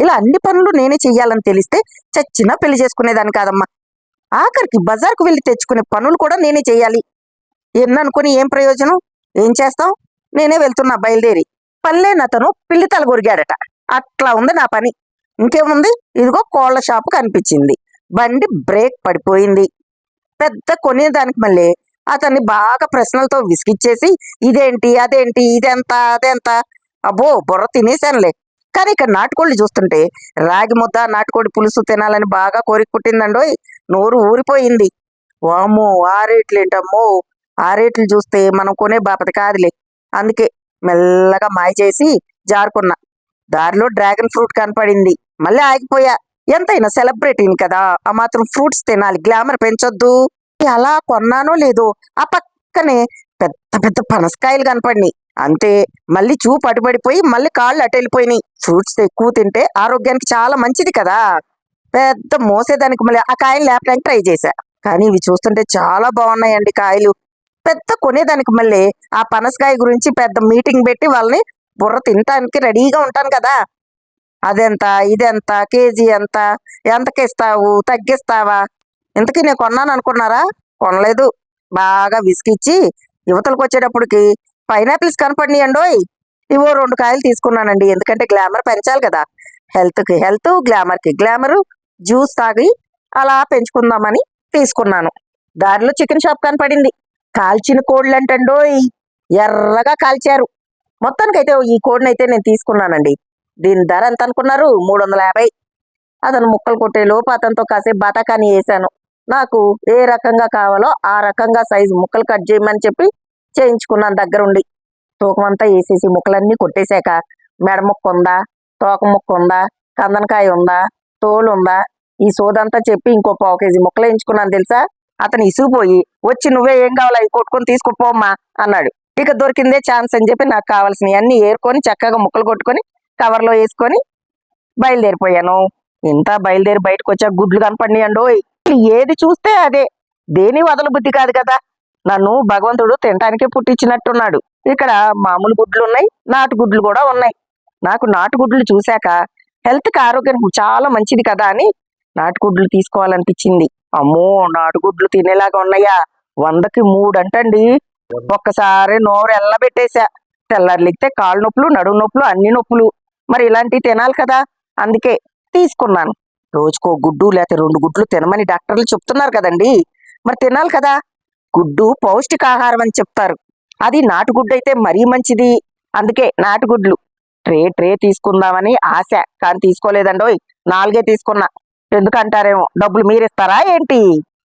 ఇలా అన్ని పనులు నేనే చెయ్యాలని తెలిస్తే చచ్చినా పెళ్ళి చేసుకునేదాన్ని కాదమ్మా. ఆఖరికి బజార్కు వెళ్ళి తెచ్చుకునే పనులు కూడా నేనే చెయ్యాలి. ఎన్ననుకుని ఏం ప్రయోజనం? ఏం చేస్తాం? నేనే వెళ్తున్నా బయలుదేరి. పల్లెనతను పిల్లి తలగొరిగాడట. అట్లా ఉంది నా పని. ఇంకేముంది? ఇదిగో కోళ్ళ షాపు కనిపించింది. బండి బ్రేక్ పడిపోయింది. పెద్ద కొనేదానికి మళ్ళీ అతన్ని బాగా ప్రశ్నలతో విసిగిచ్చేసి ఇదేంటి అదేంటి ఇదెంత అదెంత? అబ్బో బుర్ర తినేశానులే. కానీ ఇక్కడ నాటుకోళ్ళు చూస్తుంటే రాగి ముద్ద నాటుకోడి పులుసు తినాలని బాగా కోరిక పుట్టిందండోయ్. నోరు ఊరిపోయింది. వామ్మో ఆ రేట్లేంటమ్మో. ఆ రేట్లు చూస్తే మనం కొనే బాపతి కాదులే. అందుకే మెల్లగా మాయ చేసి జారుకున్నా. దారిలో డ్రాగన్ ఫ్రూట్ కనపడింది. మళ్ళీ ఆగిపోయా. ఎంతైనా సెలబ్రిటీని కదా. ఆ మాత్రం ఫ్రూట్స్ తినాలి. గ్లామర్ పెంచొద్దు. అలా కొన్నానో లేదో ఆ పక్కనే పెద్ద పెద్ద పనసకాయలు కనపడినాయి. అంతే. మళ్ళీ చూపు అటుపడిపోయి మళ్ళీ కాళ్ళు అటు వెళ్ళిపోయినాయి. ఫ్రూట్స్ ఎక్కువ తింటే ఆరోగ్యానికి చాలా మంచిది కదా. పెద్ద మోసేదానికి మళ్ళీ ఆ కాయలు లేపడానికి ట్రై చేశా. కానీ ఇవి చూస్తుంటే చాలా బాగున్నాయండి కాయలు. పెద్ద కొనేదానికి మళ్ళీ ఆ పనసకాయ గురించి పెద్ద మీటింగ్ పెట్టి వాళ్ళని బుర్ర తినటానికి రెడీగా ఉంటాను కదా. అదెంత ఇదెంత కేజీ ఎంత ఎంతకి ఇస్తావు తగ్గిస్తావా? ఇంతకీ నేను కొన్నాను అనుకున్నారా? కొనలేదు. బాగా విసిగిచ్చి యువతలకు వచ్చేటప్పటికి పైనాపిల్స్ కనపడినాయండోయ్ ఇవో రెండు కాయలు తీసుకున్నానండి. ఎందుకంటే గ్లామర్ పెంచాలి కదా. హెల్త్కి హెల్త్ గ్లామర్కి. గ్లామరు జ్యూస్ తాగి అలా పెంచుకుందామని తీసుకున్నాను. దారిలో చికెన్ షాప్ కనపడింది. కాల్చిన కోళ్ళు అంటండోయ్ ఎర్రగా కాల్చారు. మొత్తానికైతే ఈ కోడిని అయితే నేను తీసుకున్నానండి. దీని ధర ఎంత అనుకున్నారు మూడు వందల యాభై. అతను ముక్కలు కొట్టే లోపు అతనితో కాసేపు బతాకాని వేసాను నాకు ఏ రకంగా కావాలో ఆ రకంగా సైజు ముక్కలు కట్ చేయమని చెప్పి చేయించుకున్నాను దగ్గరుండి. తూకమంతా వేసేసి ముక్కలన్నీ కొట్టేశాక మెడ ముక్క ఉందా తోక ముక్క ఉందా కందనకాయ ఉందా తోలు ఉందా ఈ సోదంతా చెప్పి ఇంకో పావు కేజీ ముక్కలు వేయించుకున్నాను తెలుసా? అతను ఇసుగుపోయి వచ్చి నువ్వే ఏం కావాలో అవి కొట్టుకొని తీసుకుపోమ్మా అన్నాడు. ఇక దొరికిందే ఛాన్స్ అని చెప్పి నాకు కావాల్సినవి అన్ని ఏరుకొని చక్కగా ముక్కలు కొట్టుకొని కవర్లో వేసుకొని బయలుదేరిపోయాను. ఇంత బయలుదేరి బయటకు వచ్చా గుడ్లు కనపడినాయండో ఏది చూస్తే అదే. దేని వదల బుద్ధి కాదు కదా. నన్ను భగవంతుడు తినటానికే పుట్టించినట్టున్నాడు. ఇక్కడ మామూలు గుడ్లు ఉన్నాయి నాటు గుడ్లు కూడా ఉన్నాయి. నాకు నాటు గుడ్లు చూశాక హెల్త్కి ఆరోగ్యానికి చాలా మంచిది కదా అని నాటుగుడ్లు తీసుకోవాలనిపించింది. అమ్మో నాటుగుడ్లు తినేలాగా ఉన్నాయా? వందకి మూడు అంటండి. ఒక్కసారి నోరు ఎల్లబెట్టేశా. తెల్లారిలిగితే కాళ్ళు నొప్పులు నడుము నొప్పులు అన్ని నొప్పులు. మరి ఇలాంటివి తినాలి కదా. అందుకే తీసుకున్నాను. రోజుకో గుడ్డు లేకపోతే రెండు గుడ్లు తినమని డాక్టర్లు చెప్తున్నారు కదండి. మరి తినాలి కదా. గుడ్డు పౌష్టికాహారం అని చెప్తారు. అది నాటుగుడ్డు అయితే మరీ మంచిది. అందుకే నాటుగుడ్లు. ట్రే ట్రే తీసుకుందామని ఆశ. కానీ తీసుకోలేదండోయ్ నాలుగే తీసుకున్నా. ఎందుకంటారేమో? డబ్బులు మీరిస్తారా ఏంటి?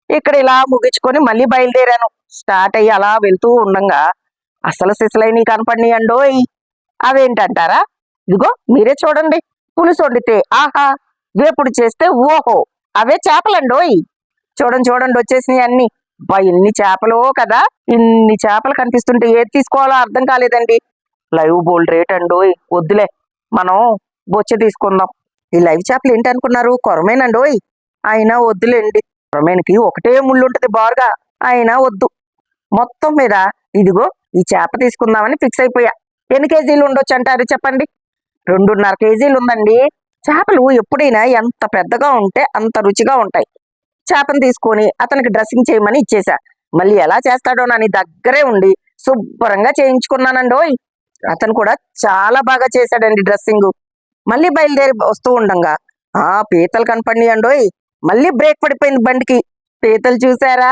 ఇక్కడ ఇలా ముగించుకొని మళ్ళీ బయలుదేరాను. స్టార్ట్ అయ్యి అలా వెళ్తూ ఉండంగా అసలు సిసలైన కనపడినాయండోయ్ అవేంటంటారా? ఇదిగో మీరే చూడండి. పులుసు వండితే ఆహా! వేపుడు చేస్తే ఓహో! అవే చేపలండోయ్ చూడండి చూడండి వచ్చేసినాయి అన్నీ. బా ఇన్ని చేపలు కదా? ఇన్ని చేపలు కనిపిస్తుంటే ఏది తీసుకోవాలో అర్థం కాలేదండి. లైవ్ బోల్డ్ రేట్ అండు వద్దులే. మనం బొచ్చ తీసుకుందాం. ఈ లైవ్ చేపలు ఏంటనుకున్నారు? కొరమేనండోయ్ అయినా వద్దులేండి. కొరమేనికి ఒకటే ముళ్ళు ఉంటుంది బారుగా. అయినా వద్దు. మొత్తం మీద ఇదిగో ఈ చేప తీసుకుందామని ఫిక్స్ అయిపోయా. ఎన్ని కేజీలు ఉండొచ్చు అంటారు చెప్పండి? రెండున్నర కేజీలు ఉందండి చేపలు ఎప్పుడైనా ఎంత పెద్దగా ఉంటే అంత రుచిగా ఉంటాయి. చేపను తీసుకొని అతనికి డ్రెస్సింగ్ చేయమని ఇచ్చేసా మళ్ళీ ఎలా చేస్తాడో నని దగ్గరే ఉండి శుభ్రంగా చేయించుకున్నానండి ఓయ్ అతను కూడా చాలా బాగా చేశాడండి డ్రెస్సింగ్. మళ్ళీ బయలుదేరి వస్తూ ఉండంగా. ఆ పీతలు కనపడినాయండోయ్. మళ్ళీ బ్రేక్ పడిపోయింది బండికి. పీతలు చూసారా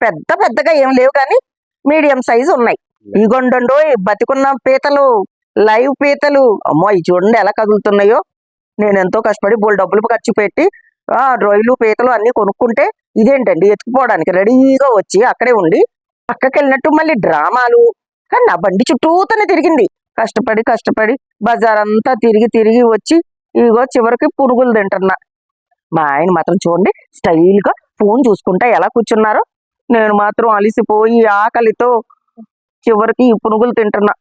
పెద్ద పెద్దగా ఏం లేవు కానీ మీడియం సైజు ఉన్నాయి. ఇగొండండోయ్ బతికున్న పీతలు లైవ్ పీతలు. అమ్మో ఇవి చూడండి ఎలా కదులుతున్నాయో. నేను ఎంతో కష్టపడి బోల్ డబ్బులు ఖర్చు పెట్టి రొయ్యలు పీతలు అన్ని కొనుక్కుంటే ఇదేంటండి? ఎత్తుకుపోవడానికి రెడీగా వచ్చి అక్కడే ఉండి పక్కకి వెళ్ళినట్టు మళ్ళీ డ్రామాలు. కానీ నా బండి చుట్టూతనే తిరిగింది. కష్టపడి కష్టపడి బజార్ అంతా తిరిగి తిరిగి వచ్చి ఇగో చివరికి పురుగులు తింటున్నా. మా ఆయన మాత్రం చూడండి స్టైల్గా ఫోన్ చూసుకుంటా ఎలా కూర్చున్నారో. నేను మాత్రం అలిసిపోయి ఆకలితో చివరికి ఈ పునుగులు తింటున్నా.